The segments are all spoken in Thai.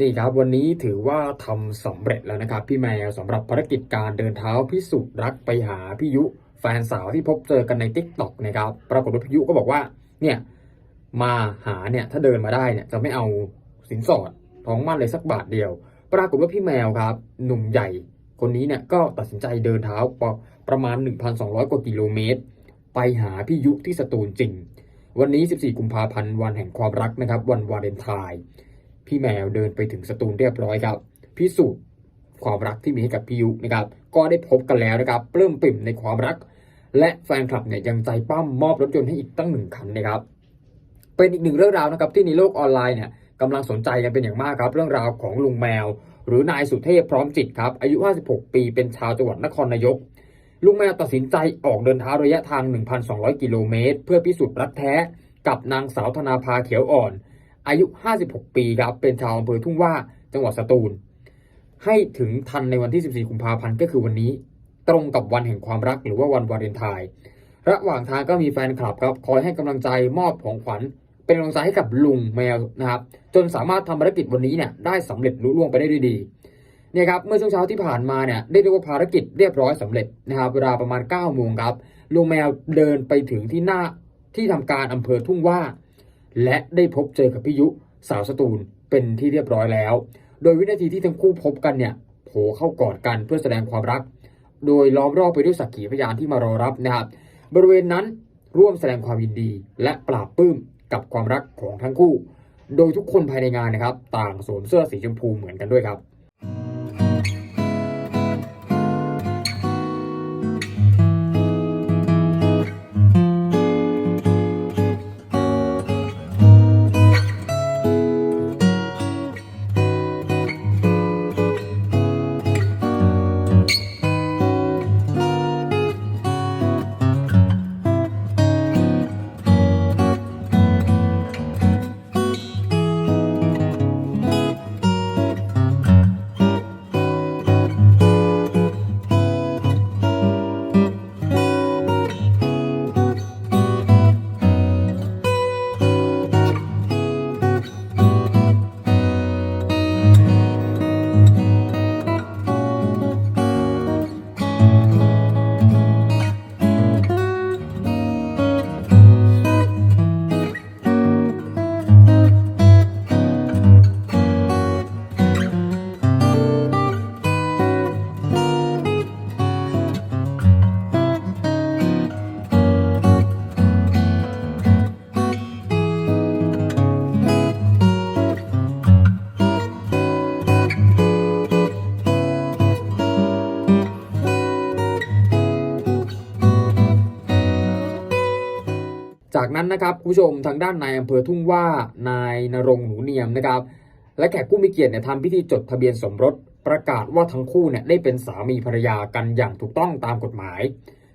นี่ครับวันนี้ถือว่าทำสำเร็จแล้วนะครับ พี่แมวสำหรับภารกิจการเดินเท้าพิสูจน์รักไปหาพี่ยุ แฟนสาวที่พบเจอกันใน t ิ k t o k นะครับ ปรากฏว่าพี่ยุก็บอกว่าเนี่ยมาหาเนี่ยถ้าเดินมาได้เนี่ยจะไม่เอาสินสอดทองมั่นเลยสักบาทเดียว ปรากฏว่าพี่แมวครับ หนุ่มใหญ่คนนี้เนี่ยก็ตัดสินใจเดินเท้าประประมาณ 1,200 กว่ากิโลเมตร ไปหาพี่ยุที่สตูลจริง วันนี้ 14 กุมภาพันธ์วันแห่งความรักนะครับ วันวาเลนไทน์ พี่แมวเดินไปถึงสตูลเรียบร้อยครับ พิสูจน์ความรักที่มีให้กับพี่ยุนะครับ ก็ได้พบกันแล้วนะครับปลื้มปิ่มในความรัก และแฟนคลับเนี่ยยังใจปั้มมอบรถยนต์ให้อีกตั้งหนึ่งคันนะครับ เป็นอีกหนึ่งเรื่องราวนะครับที่ในโลกออนไลน์เนี่ยกำลังสนใจกันเป็นอย่างมากครับ เรื่องราวของลุงแมว หรือนายสุเทพพร้อมจิตครับ อายุ 56 ปี เป็นชาวจังหวัดนครนายก ลุงแมวตัดสินใจออกเดินเท้าระยะทาง 1,200 กิโลเมตร เพื่อพิสูจน์รักแท้ กับนางสาวธนาภาเขียวอ่อน อายุ 56 ปีครับ เป็นชาวอำเภอทุ่งว่าจังหวัดสตูล ให้ถึงทันในวันที่ 14 กุมภาพันธ์ก็คือวันนี้ ตรงกับวันแห่งความรักหรือว่าวันวาเลนไทน์ระหว่างทางก็มีแฟนคลับครับ คอยให้กำลังใจมอบของขวัญ เป็นกำลังใจให้กับลุงแมวนะครับ จนสามารถทำภารกิจวันนี้เนี่ยได้สำเร็จลุล่วงไปได้ด้วยดีเนี่ยครับเมื่อช่วงเช้าที่ผ่านมาเนี่ยได้เรียกว่าภารกิจเรียบร้อยสำเร็จนะครับเวลาประมาณ9โมงครับลุงแมวเดินไปถึงที่หน้าที่ทำการอำเภอทุ่งว่า และได้พบเจอกับพี่ยุสาวสตูลเป็นที่เรียบร้อยแล้ว โดยวินาทีที่ทั้งคู่พบกันเนี่ยโผเข้ากอดกันเพื่อแสดงความรัก โดยล้อมรอบไปด้วยสักขีพยานที่มารอรับนะครับ บริเวณนั้นร่วมแสดงความยินดี และปราบปลื้มกับความรักของทั้งคู่ โดยทุกคนภายในงานนะครับ ต่างสวมเสื้อสีชมพูเหมือนกันด้วยครับ นั้นนะครับคุณผู้ชมทางด้านนายอำเภอทุ่งว่านายนรงหนูเนียมนะครับ และแขกผู้มีเกียรติเนี่ยทำพิธีจดทะเบียนสมรส ประกาศว่าทั้งคู่เนี่ยได้เป็นสามีภรรยากันอย่างถูกต้องตามกฎหมาย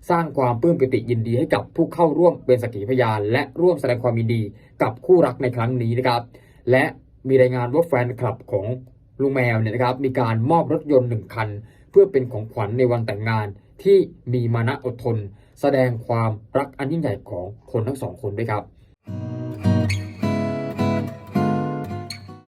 สร้างความปลื้มปิติยินดีให้กับผู้เข้าร่วมเป็นสักขีพยาน และร่วมแสดงความยินดีกับคู่รักในครั้งนี้นะครับ และมีรายงานว่าแฟนคลับของลุงแมวเนี่ยนะครับมีการมอบรถยนต์หนึ่งคัน เพื่อเป็นของขวัญในวันแต่งงาน ที่มีมานะอดทน แสดงความรักอันยิ่งใหญ่ของคนทั้งสองคนด้วยครับ